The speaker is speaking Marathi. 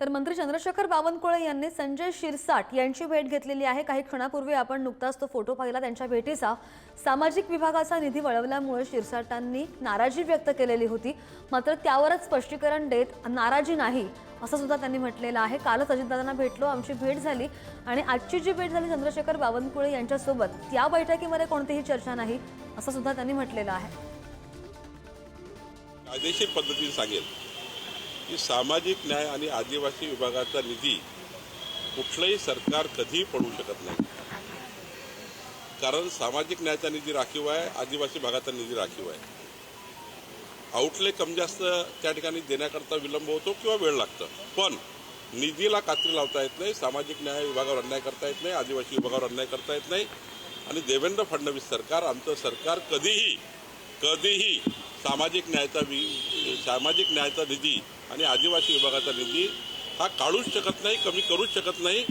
तर मंत्री चंद्रशेखर बावनकुळे यांनी संजय शिरसाट यांची भेट घेतलेली आहे. काही क्षणापूर्वी आपण नुकताच तो फोटो पाहिला. त्यांच्या भेटीचा सामाजिक विभागाचा निधी वळवल्यामुळे शिरसाटांनी नाराजी व्यक्त केलेली होती. मात्र त्यावरच स्पष्टीकरण देत नाराजी नाही असं सुद्धा त्यांनी म्हटलेलं आहे. कालच अजितदादांना भेटलो आमची भेट झाली आणि आजची जी भेट झाली चंद्रशेखर बावनकुळे यांच्यासोबत त्या बैठकीमध्ये कोणतीही चर्चा नाही असं सुद्धा त्यांनी म्हटलेलं आहे. कायदेशीर पद्धतीने सांगेल. की सामाजिक न्याय आणि आदिवासी विभागाचा निधी कुठलंही सरकार कधीही पडू शकत नाही. कारण सामाजिक न्यायाचा निधी राखीव आहे आदिवासी भागाचा निधी राखीव आहे. आउटले कमी जास्त त्या ठिकाणी देण्याकरता विलंब होतो किंवा वेळ लागतं. पण निधीला कात्री लावता येत नाही सामाजिक न्याय विभागावर अन्याय करता येत नाही आदिवासी विभागावर अन्याय करता येत नाही. आणि देवेंद्र फडणवीस सरकार आमचं सरकार कधीही कधीही सामाजिक न्यायाचा वि सामाजिक न्यायाचा निधी आणि आदिवासी विभागाचा निधी हा काढूच शकत नाही कमी करूच शकत नाही.